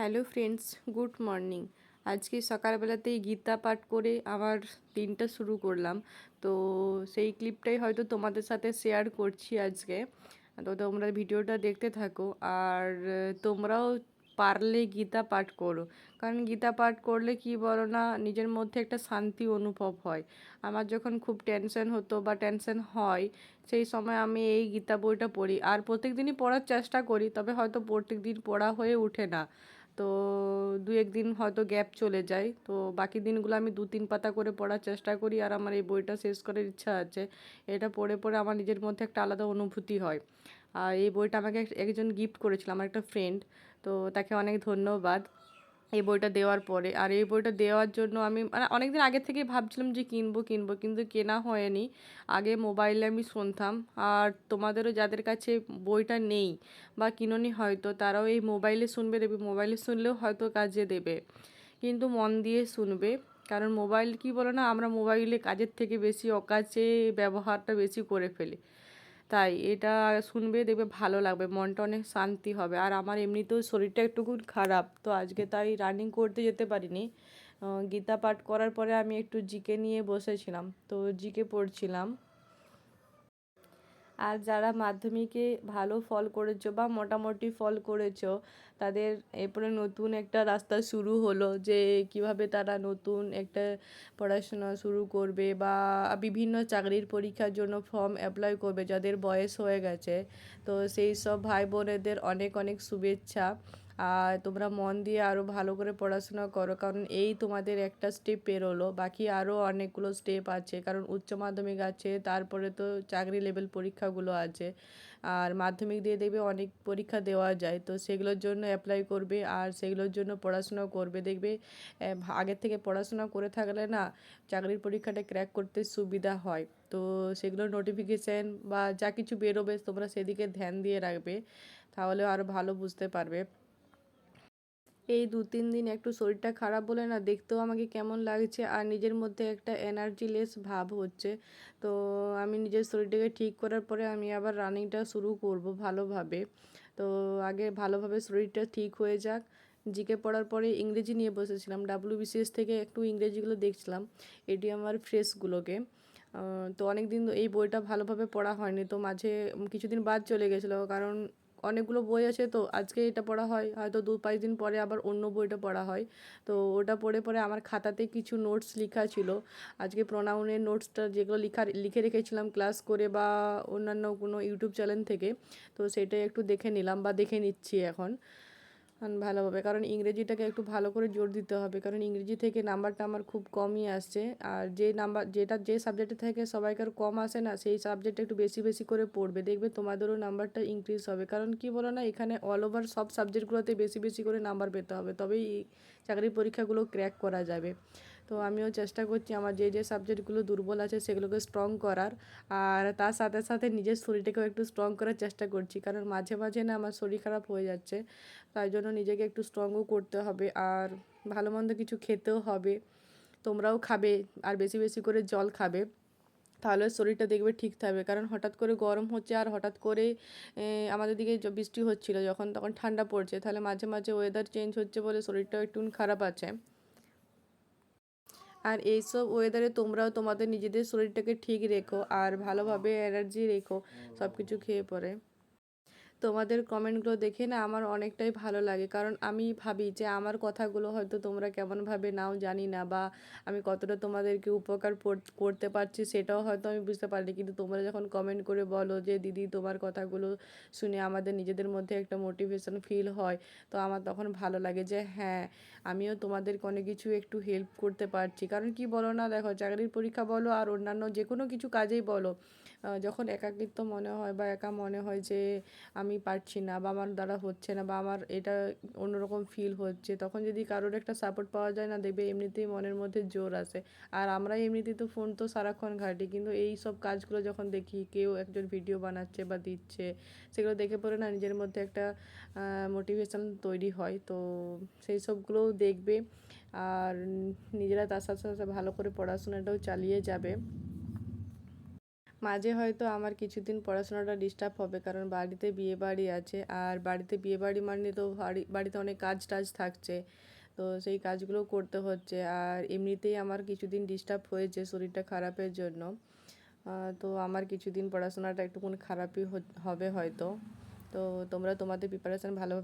Hello friends, good morning. আজকে সকালবেলাতেই গীতা পাঠ করে আমার দিনটা শুরু করলাম। তো সেই ক্লিপটাই হয়তো তোমাদের সাথে শেয়ার করছি আজকে। তো তোমরা ভিডিওটা দেখতে থাকো আর তোমরাও পারলে গীতা পাঠ করো। কারণ গীতা পাঠ করলে কি বলো না, নিজের মধ্যে একটা শান্তি অনুভব হয়। আমার যখন খুব টেনশন হতো বা টেনশন হয়, সেই সময় আমি এই গীতা বইটা পড়ি। আর প্রত্যেক দিনই পড়ার চেষ্টা করি, তবে হয়তো প্রত্যেক দিন পড়া হয়ে ওঠে না। তো দু একদিন হয়তো গ্যাপ চলে যায়। তো বাকি দিনগুলো আমি দু তিন পাতা করে পড়ার চেষ্টা করি আর আমার এই বইটা শেষ করার ইচ্ছা আছে। এটা পড়ে পড়ে আমার নিজের মধ্যে একটা আলাদা অনুভূতি হয়। আর এই বইটা আমাকে একজন গিফট করেছিল, আমার একটা ফ্রেন্ড তো তাকে অনেক ধন্যবাদ। এই বইটা দেওয়ার পরে। আর এই বইটা দেওয়ার জন্য আমি মানে অনেক দিন আগে থেকেই ভাবছিলাম যে কিনবো কিনবো, কিন্তু কেনা হয়নি। আগে মোবাইলে আমি শুনতাম। আর তোমাদেরও যাদের কাছে বইটা নেই বা কিনোনি হয়তো, তারাও এই মোবাইলে শুনবে, দেবে। মোবাইলে শুনলেও হয়তো কাজে দেবে। কিন্তু মন দিয়ে শুনবে। কারণ মোবাইল কি বলো না, আমরা মোবাইলে কাজের থেকে বেশি অকাজে ব্যবহারটা বেশি করে ফেলি। তাই এটা শুনবে, দেখবে ভালো লাগবে, মনটা অনেক শান্তি হবে। আর আমার এমনিতেও শরীরটা একটুকু খারাপ, তো আজকে তাই রানিং করতে যেতে পারিনি। গীতা পাঠ করার পরে আমি একটু জিকে নিয়ে বসেছিলাম, তো জিকে পড়ছিলাম। আর যারা মাধ্যমিকে ভালো ফল করেছ বা মোটামুটি ফল করেছ, তাদের এরপরে নতুন একটা রাস্তা শুরু হলো যে কীভাবে তারা নতুন একটা পড়াশোনা শুরু করবে বা বিভিন্ন চাকরির পরীক্ষার জন্য ফর্ম অ্যাপ্লাই করবে যাদের বয়স হয়ে গেছে। তো সেই সব ভাই বোনেদের অনেক অনেক শুভেচ্ছা। আর তোমরা মন দিয়ে আরও ভালো করে পড়াশোনা করো, কারণ এই তোমাদের একটা স্টেপ পেরোলো। বাকি আরও অনেকগুলো স্টেপ আছে, কারণ উচ্চ মাধ্যমিক আছে, তারপরে তো চাকরি লেভেল পরীক্ষাগুলো আছে। আর মাধ্যমিক দিয়ে দেখবে অনেক পরীক্ষা দেওয়া যায়, তো সেগুলোর জন্য অ্যাপ্লাই করবে আর সেগুলোর জন্য পড়াশোনা করবে। দেখবে আগের থেকে পড়াশোনা করে থাকলে না চাকরির পরীক্ষাটা ক্র্যাক করতে সুবিধা হয়। তো সেগুলোর নোটিফিকেশান বা যা কিছু বেরোবে তোমরা সেদিকে ধ্যান দিয়ে রাখবে তাহলে আরও ভালো বুঝতে পারবে। এই দু তিন দিন একটু শরীরটা খারাপ বলে না, দেখতেও আমাকে কেমন লাগছে আর নিজের মধ্যে একটা এনার্জিলেস ভাব হচ্ছে। তো আমি নিজের শরীরটাকে ঠিক করার পরে আমি আবার রানিংটা শুরু করব ভালোভাবে। তো আগে ভালোভাবে শরীরটা ঠিক হয়ে যাক। জিকে পড়ার পরে ইংরেজি নিয়ে বসেছিলাম ডাব্লিউ বিসিএস থেকে একটু ইংরেজিগুলো দেখছিলাম, এটি আমার ফ্রেশগুলোকে। তো অনেক দিন এই বইটা ভালোভাবে পড়া হয়নি, তো মাঝে কিছুদিন বাদ চলে গেছিল, কারণ অনেকগুলো বই আছে, তো আজকে এটা পড়া হয়। হয়তো দু পাঁচ দিন পরে আবার অন্য বইটা পড়া হয়। তো ওটা পড়ে পরে আমার খাতাতে কিছু নোটস লেখা ছিল। আজকে প্রোনাউনের নোটসটা যেগুলো লেখা, লিখে রেখেছিলাম ক্লাস করে বা অন্যান্য কোনো ইউটিউব চ্যানেল থেকে, তো সেটাই একটু দেখে নিলাম বা দেখে নিচ্ছি এখন। ভালোভাবে। কারণ ইংরেজিটাকে একটু ভালো করে জোর দিতে হবে। কারণ ইংরেজি থেকে নাম্বারটা আমার খুব কমই আসছে। আর যে নাম্বার, যেটা, যে সাবজেক্টে থেকে সবাইকার কম আসে না, সেই সাবজেক্টটা একটু বেশি বেশি করে পড়বে। দেখবে তোমাদেরও নাম্বারটা ইনক্রিজ হবে। কারণ কি বলো না, এখানে অল ওভার সব সাবজেক্টগুলোতে বেশি বেশি করে নাম্বার পেতে হবে। তবেই চাকরির পরীক্ষাগুলো ক্র্যাক করা যাবে। তো আমিও চেষ্টা করছি আমার যে যে সাবজেক্টগুলো দুর্বল আছে সেগুলোকে স্ট্রং করার। আর তার সাথে সাথে নিজের শরীরটাকেও একটু স্ট্রং করার চেষ্টা করছি। কারণ মাঝে মাঝে না আমার শরীর খারাপ হয়ে যাচ্ছে। তাই জন্য নিজেকে একটু স্ট্রংও করতে হবে। আর ভালো মন্দ কিছু খেতেও হবে। তোমরাও খাবে। আর বেশি বেশি করে জল খাবে। তাহলে শরীরটা দেখবে ঠিক থাকবে। কারণ হঠাৎ করে গরম হচ্ছে আর হঠাৎ করে আমাদের দিকে বৃষ্টি হচ্ছিল যখন, তখন ঠান্ডা পড়ছে। তাহলে মাঝে মাঝে ওয়েদার চেঞ্জ হচ্ছে বলে শরীরটাও একটু খারাপ আছে। আর এইসব ওয়েদারে তোমরাও তোমাদের নিজেদের শরীরটাকে ঠিক রেখো আর ভালোভাবে এনার্জি রেখো সব কিছু খেয়ে পরে। তোমাদের কমেন্টগুলো দেখে না আমার অনেকটাই ভালো লাগে। কারণ আমি ভাবি যে আমার কথাগুলো হয়তো তোমরা কেমনভাবে নাও জানি না বা আমি কতটা তোমাদেরকে উপকার করতে পারছি সেটাও হয়তো আমি বুঝতে পারিনি। কিন্তু তোমরা যখন কমেন্ট করে বলো যে, দিদি, তোমার কথাগুলো শুনে আমাদের নিজেদের মধ্যে একটা মোটিভেশন ফিল হয়, তো আমার তখন ভালো লাগে যে হ্যাঁ আমিও তোমাদেরকে অনেক কিছু একটু হেল্প করতে পারছি। কারণ কি বলো না, দেখো চাকরির পরীক্ষা বলো আর অন্যান্য যে কোনো কিছু কাজেই বলো। যখন একাকিত্ব মনে হয় বা একা মনে হয় যে আমি পারছি না বা আমার দ্বারা হচ্ছে না বা আমার এটা অন্যরকম ফিল হচ্ছে, তখন যদি কারোর একটা সাপোর্ট পাওয়া যায় না, দেখবে এমনিতেই মনের মধ্যে জোর আসে আর আমরা এমনিতেই তো ফোন তো সারাক্ষণ ঘাঁটি, কিন্তু এই সব কাজগুলো যখন দেখি, কেউ একজন ভিডিও বানাচ্ছে বা দিচ্ছে, সেগুলো দেখে পরে না নিজের মধ্যে একটা মোটিভেশন তৈরি হয়। তো সেই সবগুলোও দেখবে, আর নিজেরা তার সাথে সাথে ভালো করে পড়াশোনাটাও চালিয়ে যাবে। মাঝে হয়তো আমার কিছুদিন পড়াশোনাটা ডিস্টার্ব হবে, কারণ বাড়িতে বিয়ে বাড়ি আছে, আর বাড়িতে বিয়ে বাড়ি মানে তো বাড়ি, বাড়িতে অনেক কাজ টাজ থাকছে। তো সেই কাজগুলো করতে হচ্ছে, আর এমনিতেই আমার কিছুদিন ডিস্টার্ব হয়েছে শরীরটা খারাপের জন্য। তো আমার কিছুদিন পড়াশোনাটা একটুকুনি খারাপই হবে হয়তো। তো তোমরা তোমাদের প্রিপারেশান ভালো